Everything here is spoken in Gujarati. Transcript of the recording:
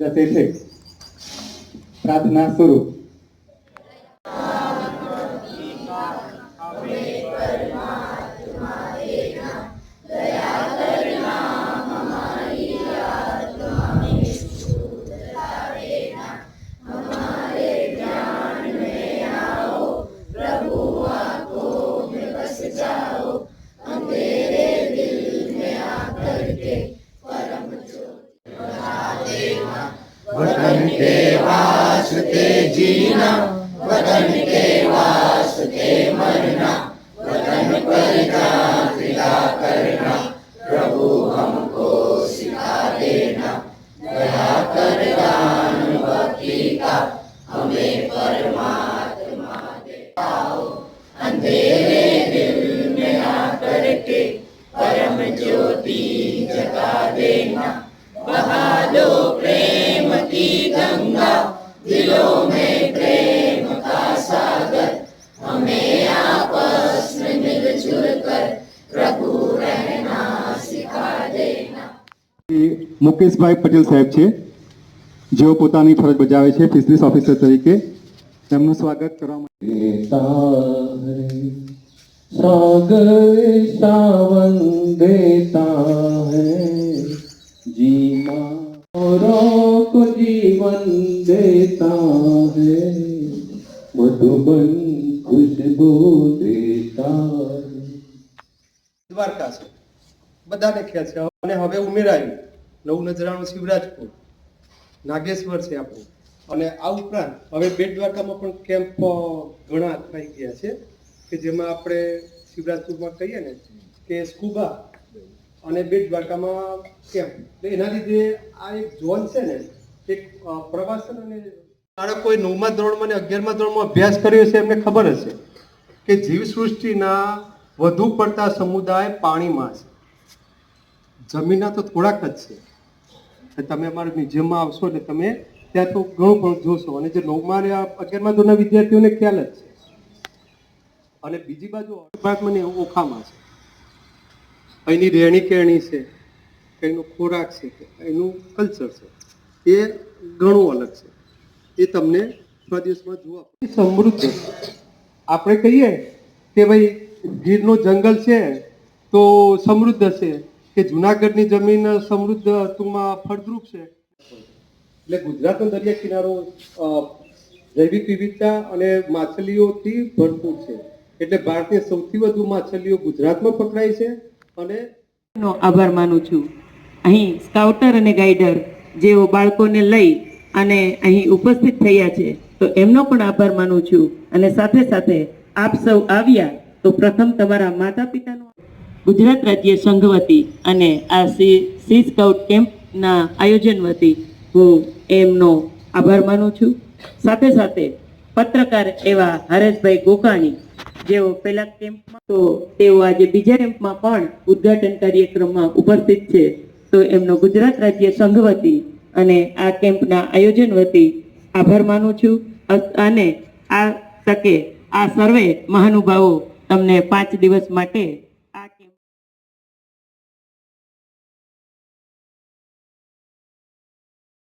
જશે છે પ્રાર્થના जीना, वतन के वास्ते मरना, वतन पर जान करना, प्रभु हमको सिखा देना दया कर दान भक्ति का हमें परमात्मा दे आओ अंधेरे दिल में आकर के परम ज्योति जगा देना, बहा दो प्रेम की गंगा મુકેશભાઈ પટેલ સાહેબ છે જેઓ પોતાની ફરજ બજાવે છે ફિશરીસ ઓફિસર તરીકે. તેમનું સ્વાગત કરવા દેતા જીવન દેતા મધુબન ખુશબુ દેતા દ્વારકા છે બધાને ખ્યાલ છે. અને હવે ઉમેરાયું. નવું નજરાણું શિવરાજપુર. નાગેશ્વર છે આપણું. અને આ ઉપરાંત હવે બેટ દ્વારકામાં પણ કેમ્પ ઘણા થઈ ગયા છે કે જેમાં આપણે શિવરાજપુરમાં કહીએ ને કે સ્કૂબા અને બેટ દ્વારકામાં કેમ્પ એના લીધે આ એક ઝોન છે ને, એક પ્રવાસન અને બાળકોએ નવમા ધોરણમાં અને અગિયારમા ધોરણમાં અભ્યાસ કર્યો છે એમને ખબર હશે કે જીવસૃષ્ટિના વધુ પડતા સમુદાય પાણીમાં છે. જમીનના તો થોડાક જ છે. તમે અમારા મ્યુઝિયમમાં આવશો ને તમે ત્યાં તો ઘણું પણ જોશો. અને જે નવમાં અગિયારમાં ધોરણના વિદ્યાર્થીઓને ખ્યાલ જ છે. અને બીજી બાજુ અપાર્ટમેન્ટ મને ઓખામાં છે. અહીંની રહેણી કહેણી છે કે ખોરાક છે એનું કલ્ચર છે. એ ઘણું અલગ છે. એ તમને પ્રદેશમાં જોવા સમૃદ્ધ આપણે કહીએ કે ભાઈ ગીરનો જંગલ છે, તો સમૃદ્ધ છે કે જુનાગઢની જમીન સમૃદ્ધ ઋતુમાં ફળદ્રુપ છે? એટલે ગુજરાતનો દરિયા કિનારો જૈવિક વિવિધતા અને માછલીઓથી ભરપૂર છે. એટલે ભારતની સૌથી વધુ માછલીઓ ગુજરાતમાં પકડાય છે અને નો આભાર માનું છું. અહીં સ્કાઉટર અને ગાઈડર જેઓ બાળકોને લઈ અને અહીં ઉપસ્થિત થયા છે તો એમનો પણ આભાર માનું છું. અને સાથે સાથે આપ સૌ આવ્યા તો પ્રથમ તમારા માતા પિતાનો ગુજરાત રાજ્ય સંઘ વતી અને આ સી સી સ્કાઉટ કેમ્પના આયોજન વતી હું એમનો આભાર માનું છું. સાથે સાથે પત્રકાર એવા હરેશભાઈ ગોકાણી જેઓ પહેલા કેમ્પમાં તો તેઓ આજે બીજા કેમ્પમાં પણ ઉદ્ઘાટન કાર્યક્રમમાં ઉપસ્થિત છે. તો એમનો ગુજરાત રાજ્ય સંઘ વતી અને આ કેમ્પના આયોજન વતી આભાર માનું છું. અને આ તકે આ સર્વે મહાનુભાવો તમને પાંચ દિવસ માટે